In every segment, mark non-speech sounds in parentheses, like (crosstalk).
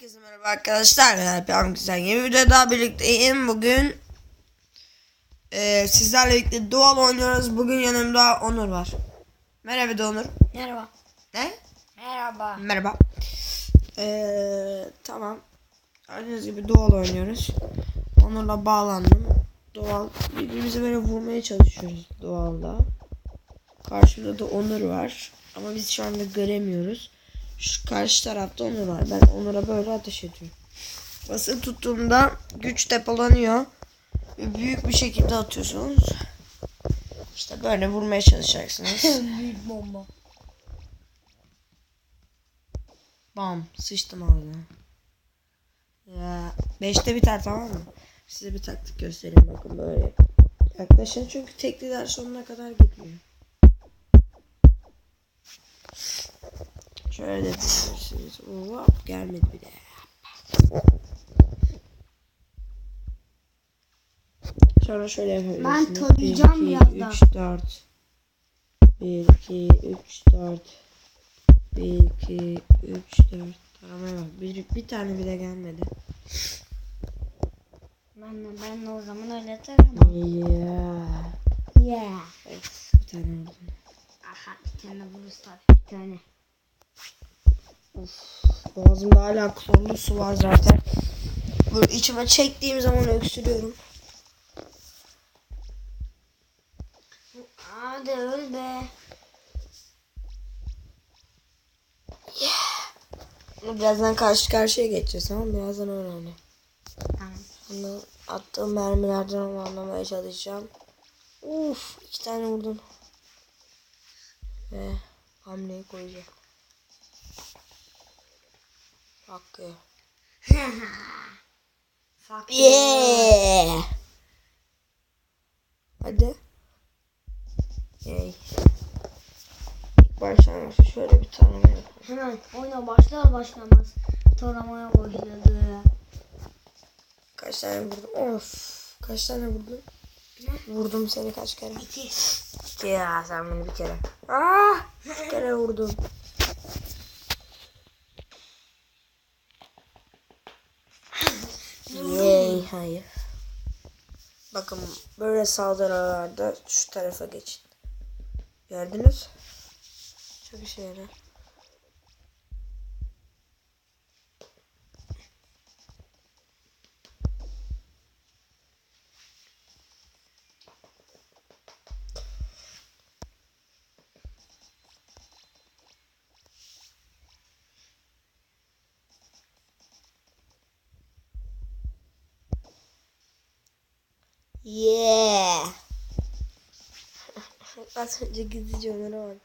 Herkese merhaba arkadaşlar. Ben Güzel yeni video daha birlikteyim. Bugün eee sizlerle birlikte Dual oynuyoruz. Bugün yanımda Onur var. Merhaba de Onur. Merhaba. Ne? Merhaba. Merhaba. Eee tamam. Gördüğünüz gibi Dual oynuyoruz. Onur'la bağlandım. Dual birbirimize böyle vurmaya çalışıyoruz Dual'da. Karşımda da Onur var. Ama biz şu anda göremiyoruz. Şu karşı tarafta Onur var. Ben Onur'a böyle ateş ediyorum. Basılı tuttuğumda güç depolanıyor. Ve büyük bir şekilde atıyorsunuz. İşte böyle vurmaya çalışacaksınız. (laughs) Büyük bomba. Bam sıçtım ağzına. Ya beşte biter tamam mı? Size bir taktik göstereyim bakın böyle. Yaklaşın çünkü tekliler sonuna kadar gitmiyor. Şöyle düşünürsünüz. Hop gelmedi bir de. Sonra şöyle yapabilirsiniz. Ben tarayacağım 1, 2, birazdan. 3, 4. 1, 2, 3, 4. 1, 2, 3, 4. Taramaya bak. Bir, bir tane bile gelmedi. Ben ben de o zaman öyle taramam. Yeah. Yeah. Evet, bir tane oldu. Aha bir tane buluruz tabii bir tane. Boğazımda hala klorlu su var zaten. Böyle içime çektiğim zaman öksürüyorum. Hadi öl be. Birazdan karşı karşıya geçeceğiz ama birazdan öyle hani. Tamam. Attığım mermilerden onu anlamaya çalışacağım. Uf iki tane vurdum. Ve hamleyi koyacağım. (laughs) Fuck Yeah. Hadi. Yay. İlk başlangıçta şöyle bir tarama yapalım. Hemen oyuna başlar başlamaz taramaya başladı. Kaç tane vurdum? Of. Kaç tane vurdum? Vurdum seni kaç kere? İki. İki ya sen beni bir kere. Ah! Bir kere vurdum. Yay hayır. Bakın böyle saldırılarda şu tarafa geçin. Gördünüz? Çok işe yarar. Yeah. (laughs) Az önce gizlice onlara bak.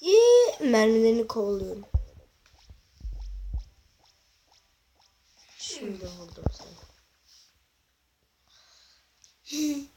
Yeah. Mermilerini kovalıyorum. Şimdi vurdum seni. (laughs)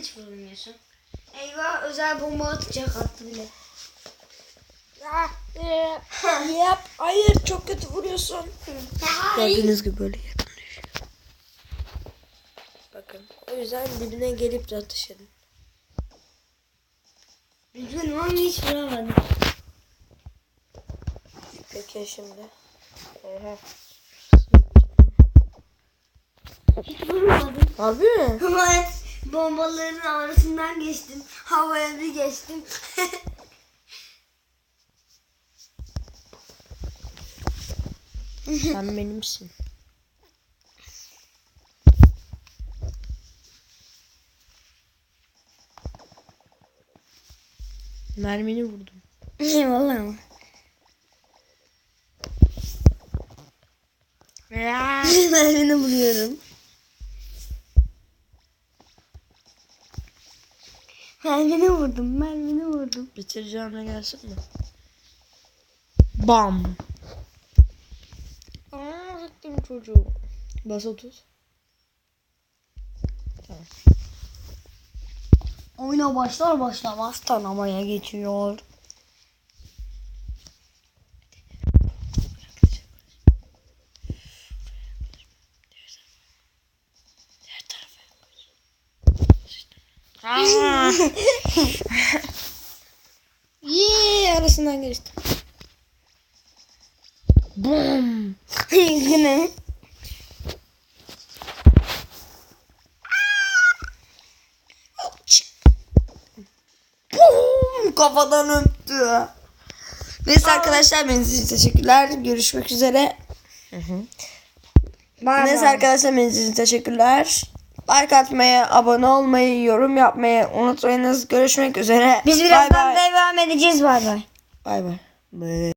hiç vurmuyorsun? Eyvah özel bomba atacak attı bile. (laughs) Yap. Hayır çok kötü vuruyorsun. Gördüğünüz gibi böyle. Bakın o yüzden dibine gelip de atış edin. Üzgünüm ama hiç vuramadım. Peki şimdi. Oha. Hiç vurmadım. Harbi mi? (laughs) Ama bombaların arasından geçtim. Havaya bir geçtim. Sen benimsin. Mermini vurdum. Eyvallah ama. (laughs) Mermini vuruyorum. Mermini vurdum, mermini vurdum. Bitireceğime gelsin mi? Bam. Aa, sıktım çocuğu. Bas 30. Tamam. Oyuna başlar başlamaz tanımaya geçiyor. Yeee arasından geçti. Bum. Yine. Bum, kafadan öptü. Neyse arkadaşlar benim için teşekkürler. Görüşmek üzere. Bay Neyse bay. arkadaşlar benim için teşekkürler. Like atmayı, abone olmayı, yorum yapmayı unutmayınız. Görüşmek üzere. Biz birazdan devam edeceğiz bay. Bay bay. Bay.